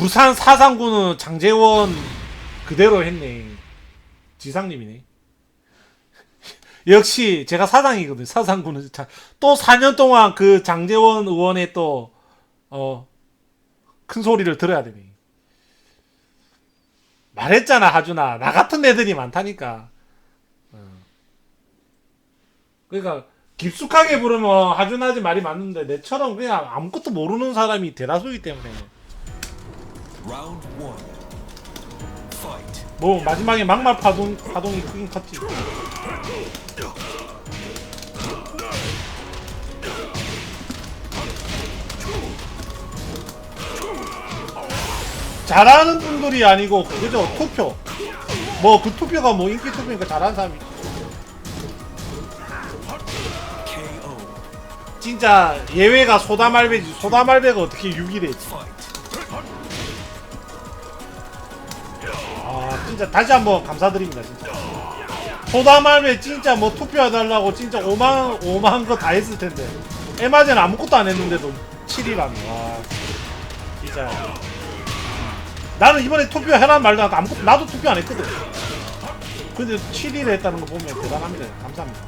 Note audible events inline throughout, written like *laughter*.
부산 사상구는 장재원 그대로 했네. 지상님이네. *laughs* 역시 제가 사상이거든. 사상구는 자, 또 4년 동안 그 장재원 의원의 또 어, 큰 소리를 들어야 되네. 말했잖아, 하준아. 나 같은 애들이 많다니까. 어. 그러니까 깊숙하게 부르면 하준아지 말이 맞는데 내처럼 그냥 아무것도 모르는 사람이 대다수이기 때문에. 뭐 마지막에 막말 파동 파동이 크긴 컸지. 잘하는 분들이 아니고 그죠 투표. 뭐 그 투표가 뭐 인기 투표니까 잘하는 사람이. 진짜 예외가 소다말배지. 소다말배가 어떻게 6위 됐 진짜 다시 한번 감사드립니다 진짜. 소다말배 진짜 뭐 투표해달라고 진짜 5만 5만 거 다 했을 텐데. 에마제는 아무것도 안 했는데도 7위라니. 와 진짜. 나는 이번에 투표해란 말도 안 아무것도 나도 투표 안 했거든. 근데 7위를 했다는 거 보면 대단합니다. 감사합니다.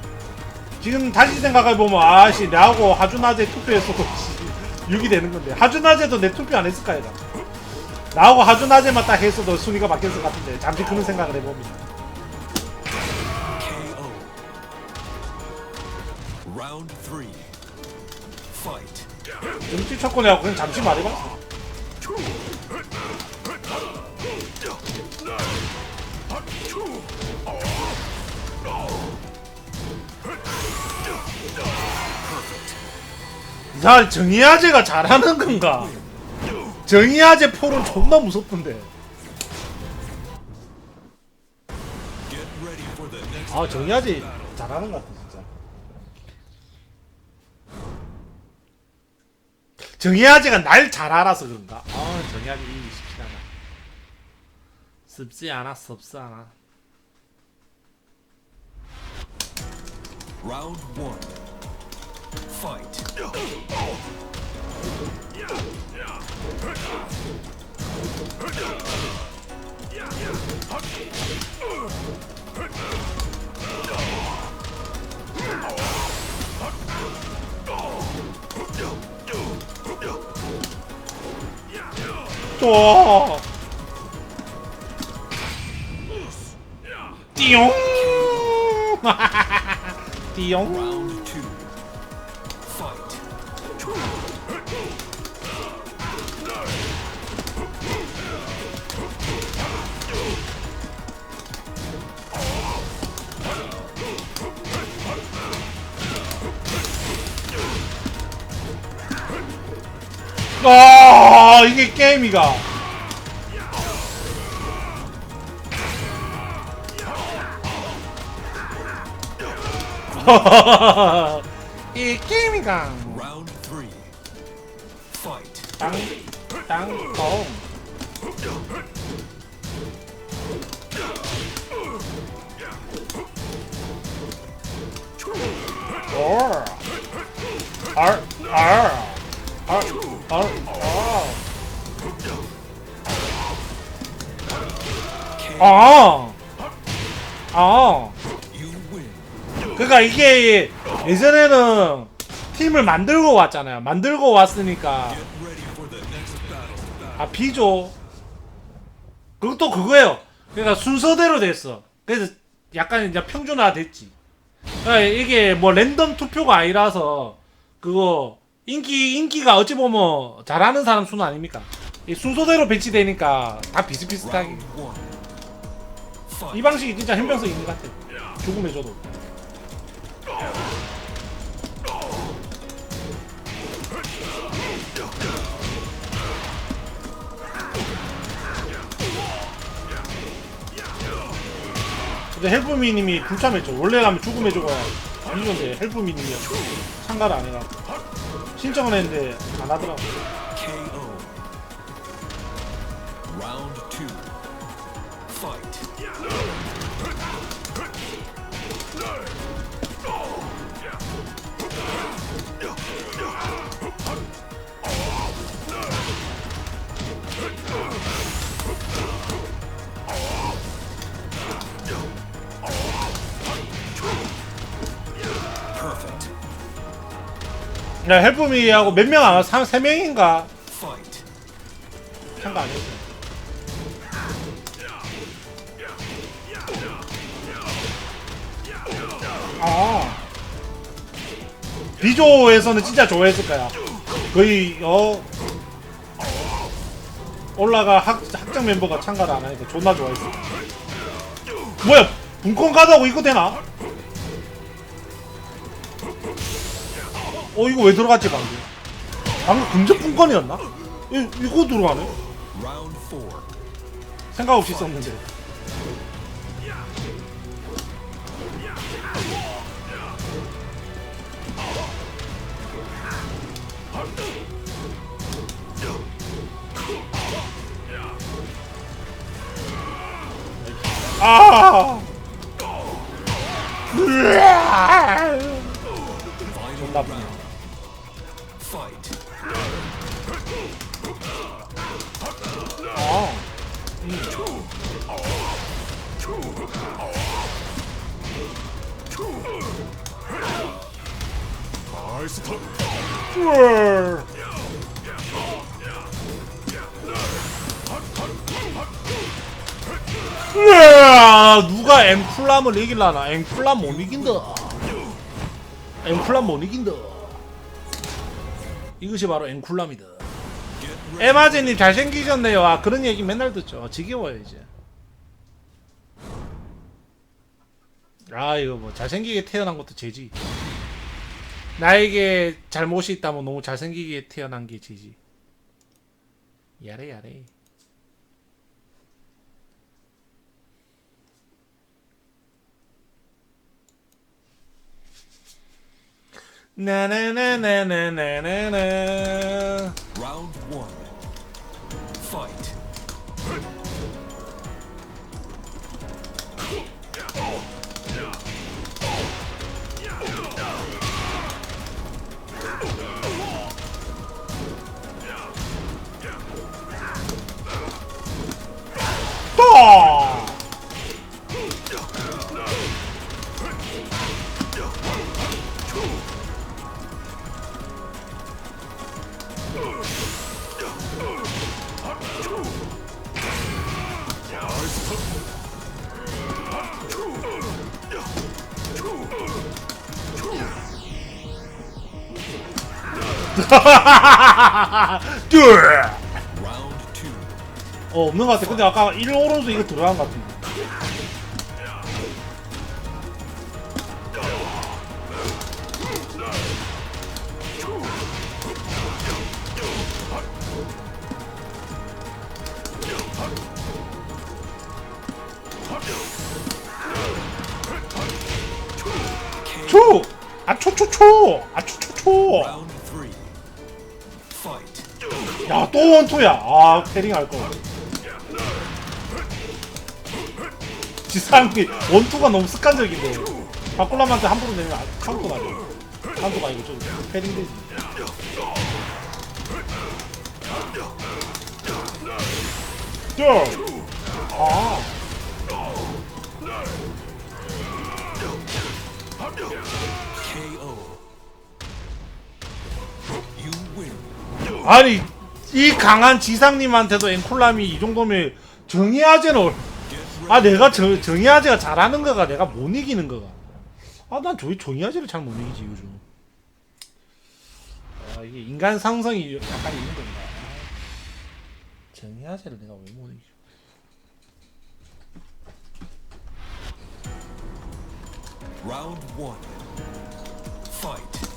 지금 다시 생각해보면 아씨 내하고 하준아재 투표했어도 6위 되는 건데. 하준아재도 내 투표 안 했을까 얘가 나하고 하준아재만 딱 했어도 순위가 바뀌었을 것 같은데 잠시 그런 생각을 해봅니다. Fight. 정치 쳤고내하고 그냥 잠시 말해봤어 이사 정의아재가 잘하는 건가? 정의아재 폴은 존나 무섭던데 아 정의아재 잘하는 것 같아 진짜 정의아재가 날 잘 알아서 그런가? 아 정의아재 이기 쉽지 않아 습지 않아 습지 않아 Round one. Fight. 또. 띠용. *laughs* 띠용 아 이게 게임이가 이 게임이가 알, 알, 알, 아, 아, 아. Win. 그러니까 이게 예전에는 팀을 만들고 왔잖아요. 만들고 왔으니까. 아 B조. 그것도 그거예요. 그러니까 순서대로 됐어. 그래서 약간 이제 평준화 됐지. 그러니까 이게 뭐 랜덤 투표가 아니라서 그거 인기 인기가 어찌 보면 잘하는 사람 수는 아닙니까? 이 순서대로 배치되니까 다 비슷비슷하게. 이 방식이 진짜 현명성 있는 것 같아. 죽음의 저도. 근데 헬프미님이 불참했죠. 원래 가면 죽음의 조가 아니던데 헬프미님이 참가를 안 해가지고 신청을 했는데 안 하더라고. KO. Round two. Fight. 나 헬프미하고 몇 명 안 왔어? 한 3명인가? Fight. 한거 아니었어. 아. 비조에서는 진짜 좋아했을 거야. 거의 어 올라가 학, 학장 멤버가 참가를 안 하니까 존나 좋아했어. 뭐야? 분권 가자고 이거 되나? 어 이거 왜 들어갔지 방금? 방금 금전 분권이었나? 이, 이거 들어가네? 생각 없이 썼는데. 아! 누가 엠플람을 이길라나? 엠플람 못 이긴다. 엠플람 못 이긴다. 이것이 바로 ready. 에마제님 잘생기셨네요. 아 그런 얘기 맨날 듣죠. 지겨워요 이제. 아 이거 뭐 잘생기게 태어난 것도 죄지. 나에게 잘못이 있다면 너무 잘생기게 태어난 게 죄지. 야래 야래. 나나나나나나나. Round one. Fight. 또! 둘! 어 없는 것 같아. 근데 아까 1 오른수 이거 들어간 것 같은데. 초! 아 초초초! 아 초초초! 야 또 원투야. 아 패링 할 거. 지상이 원투가 너무 습관적인데 바꿀라한테 함부로 내면 아- 카운터 나죠. 카운터가 아니고 좀 패링 되지. 쭉. 아. 아니 이 강한 지상님한테도 앵콜람이 이 정도면 ready. 아 내가 저, 정의아제가 잘하는 거가 내가 못 이기는 거가 아난 저희 정의아제를 잘 못 이기지 요즘 아 이게 인간 상성이 약간 있는 건가 정의아제를 내가 왜 못 이기지 Round one. Fight.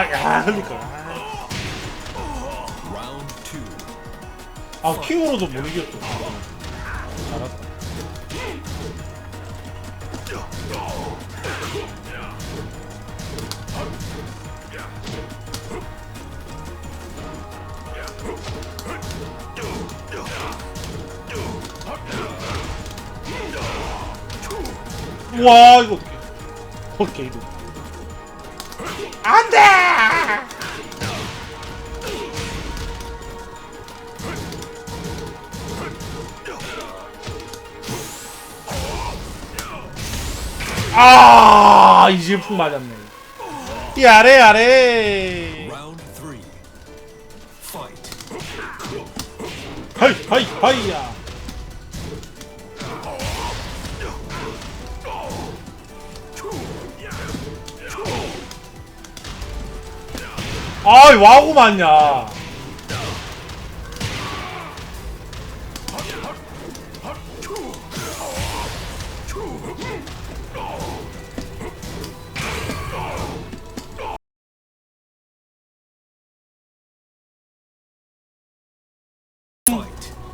아야 그러니까. 아 킹으로도 못 이겼어. 잘았다 와 이거 어떡해. 오케이 이거. 안돼 아 이제 푹 맞았네 야래 야래 Round three. Fight. 하이 하이 하이야 아이 와구 맞냐.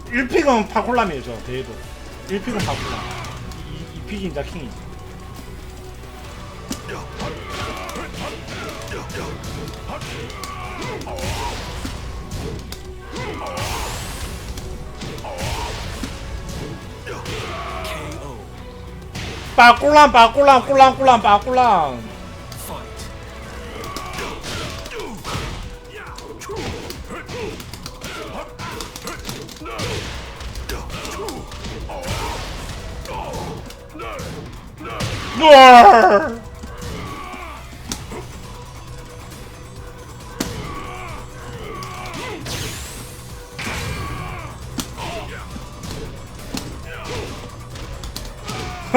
1픽은 파콜람이에요 저 대회도 1픽은 파콜람 2, 2픽이 이제 킹이 KO. 빠꿀람 빠꿀람 꿀람 꿀람 빠꿀람 Fight.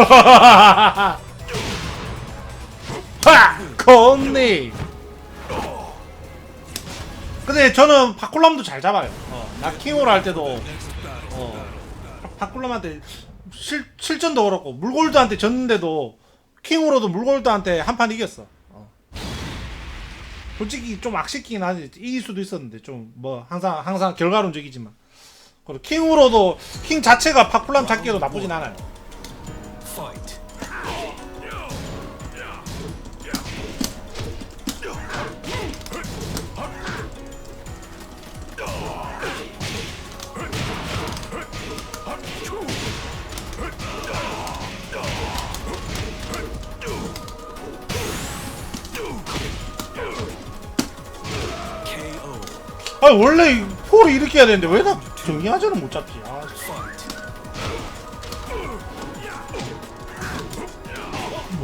하! *laughs* 건니. 근데 저는 바꿀람도 잘 잡아요. 어, 나 킹으로 할 때도 어, 바꿀람한테 실, 실전도 그렇고 물골드한테 졌는데도 킹으로도 물골드한테 한 판 이겼어. 어. 솔직히 좀 악식긴 하지. 이길 수도 있었는데 좀 뭐 항상 항상 결과론적이지만. 그리고 킹으로도 킹 자체가 바꿀람 잡기에도 나쁘진 않아요 Fight. 아. 원래 이 폴을 이렇게 해야 되는데 왜나 정리하자는 못 잡지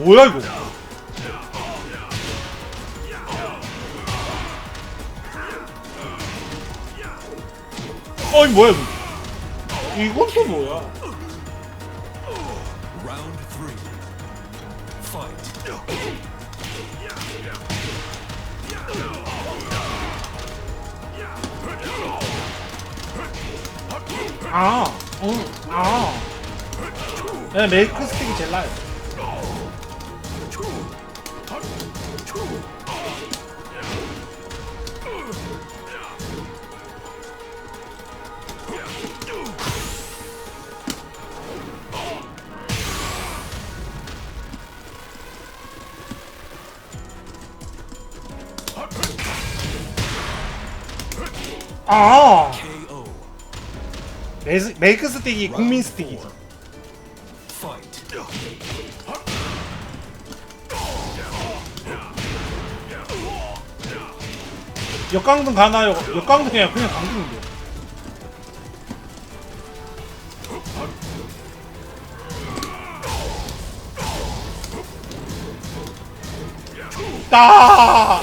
뭐야 이거 어이 뭐야 이거 이건 또 뭐야. 아, 응, 아. 네, 메이크 스틱이 제일 나아요. 아, KO. 메이스, 메이크 스틱이 국민 스틱이죠. Fight. 역강등 가나요? 역강등이야 그냥 강등인데. 따!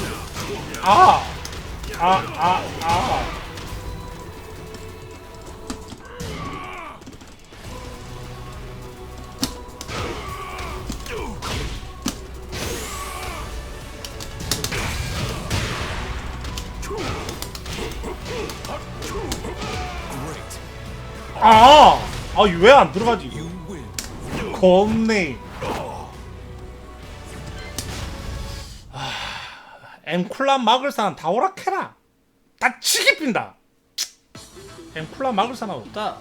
아! 아, 왜 안 들어가지? 겁네. 아, 엠쿨란 막을 사람 다 오락해라. 다 치기 빈다. 엠쿨란 막을 사람 없다.